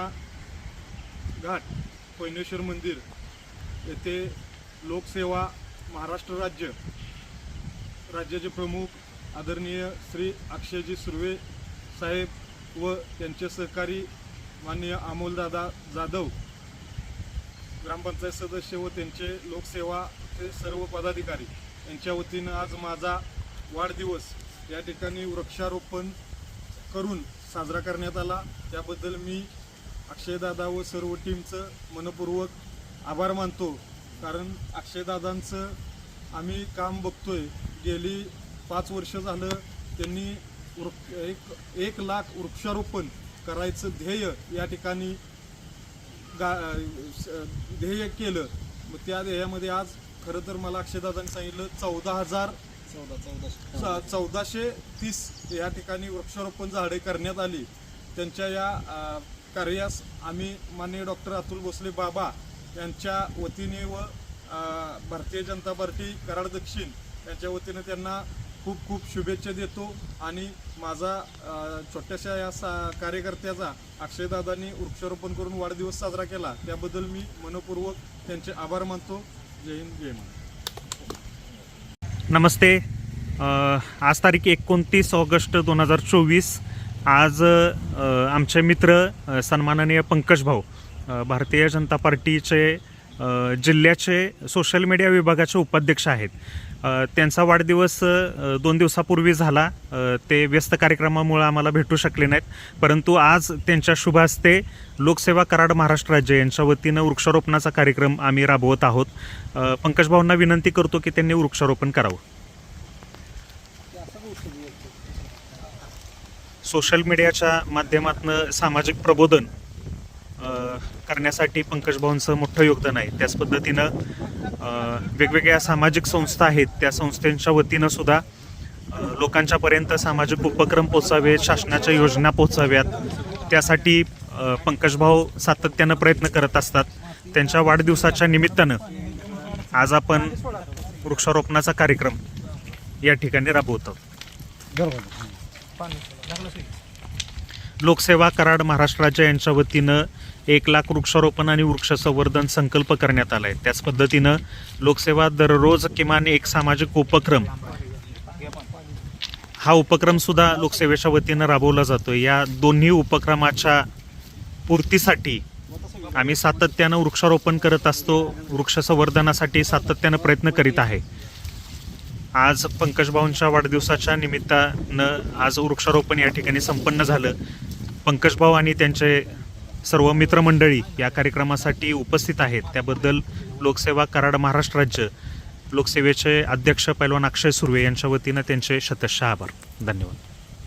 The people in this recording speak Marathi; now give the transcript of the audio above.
घाट पैनेश्वर मंदिर येथे लोकसेवा महाराष्ट्र राज्य राज्याचे प्रमुख आदरणीय श्री अक्षयजी सुर्वे साहेब व त्यांचे सहकारी माननीय अमोलदादा जाधव ग्रामपंचायत सदस्य व त्यांचे लोकसेवा ते सर्व पदाधिकारी. यांच्या वतीनं आज माझा वाढदिवस या ठिकाणी वृक्षारोपण करून साजरा करण्यात आला. त्याबद्दल मी अक्षयदादा व सर्व टीमचं मनपूर्वक आभार मानतो. कारण अक्षयदादांचं आम्ही काम बघतोय. गेली पाच वर्ष झालं त्यांनी वृक्ष एक एक लाख वृक्षारोपण करायचं ध्येय या ठिकाणी गा ध्येय केलं. मग त्या ध्येयामध्ये आज खरं तर मला अक्षयदादांनी सांगितलं चौदा हजार चौदा चौदाशे चौदाशे तीस या ठिकाणी वृक्षारोपण झाडे करण्यात आली. त्यांच्या या कार्यास आम्ही माननीय डॉक्टर अतुल भोसले बाबा यांच्या वतीने व भारतीय जनता पार्टी कराड दक्षिण यांच्या वतीने त्यांना खूप खूप शुभेच्छा देतो आणि माझा छोट्याशा या सा कार्यकर्त्याचा अक्षयदादांनी वृक्षारोपण करून वाढदिवस साजरा केला त्याबद्दल मी मनपूर्वक त्यांचे आभार मानतो. जय हिंद जय महाराष्ट्र. नमस्ते. आज तारीख एकोणतीस ऑगस्ट दोन हजार चोवीस. आज आमचे मित्र सन्माननीय पंकज भाऊ भारतीय जनता पार्टीचे जिल्ह्याचे सोशल मीडिया विभागाचे उपाध्यक्ष आहेत. त्यांचा वाढदिवस दोन दिवसापूर्वी झाला. ते व्यस्त कार्यक्रमामुळे आम्हाला भेटू शकले नाहीत. परंतु आज त्यांच्या शुभ हस्ते लोकसेवा कराड महाराष्ट्र राज्य यांच्या वतीनं वृक्षारोपणाचा कार्यक्रम आम्ही राबवत आहोत. अ, पंकज भाऊंना विनंती करतो की त्यांनी वृक्षारोपण करावं. सोशल मीडियाच्या माध्यमातून सामाजिक प्रबोधन करण्यासाठी पंकज भाऊंचं मोठं योगदान आहे. त्याच पद्धतीनं वेगवेगळ्या सामाजिक संस्था आहेत. त्या संस्थेच्या वतीनं सुद्धा लोकांच्यापर्यंत सामाजिक उपक्रम पोचावेत शासनाच्या योजना पोचाव्यात त्यासाठी पंकजभाऊ पंकज भाऊ सातत्यानं प्रयत्न करत असतात. त्यांच्या वाढदिवसाच्या निमित्तानं आज आपण वृक्षारोपणाचा कार्यक्रम या ठिकाणी राबवतो. लोकसेवा कराड महाराष्ट्र राज्य यांच्या वतीनं एक लाख वृक्षारोपण आणि वृक्ष संवर्धन संकल्प करण्यात आला आहे. त्याच पद्धतीनं लोकसेवा दररोज किमान एक सामाजिक उपक्रम हा उपक्रम सुद्धा लोकसेवेच्या वतीनं राबवला जातो या दोन्ही उपक्रमाच्या पूर्तीसाठी आम्ही सातत्यानं वृक्षारोपण करत असतो. वृक्ष संवर्धनासाठी सातत्यानं प्रयत्न करीत आहे. आज पंकजभाऊंच्या वाढदिवसाच्या निमित्तानं आज वृक्षारोपण या ठिकाणी संपन्न झालं. पंकजभाऊ आणि त्यांचे सर्व मित्रमंडळी या कार्यक्रमासाठी उपस्थित आहेत. त्याबद्दल लोकसेवा कराड महाराष्ट्र राज्य लोकसेवेचे अध्यक्ष पैलवान अक्षय सुर्वे यांच्या वतीनं त्यांचे शतशः आभार. धन्यवाद.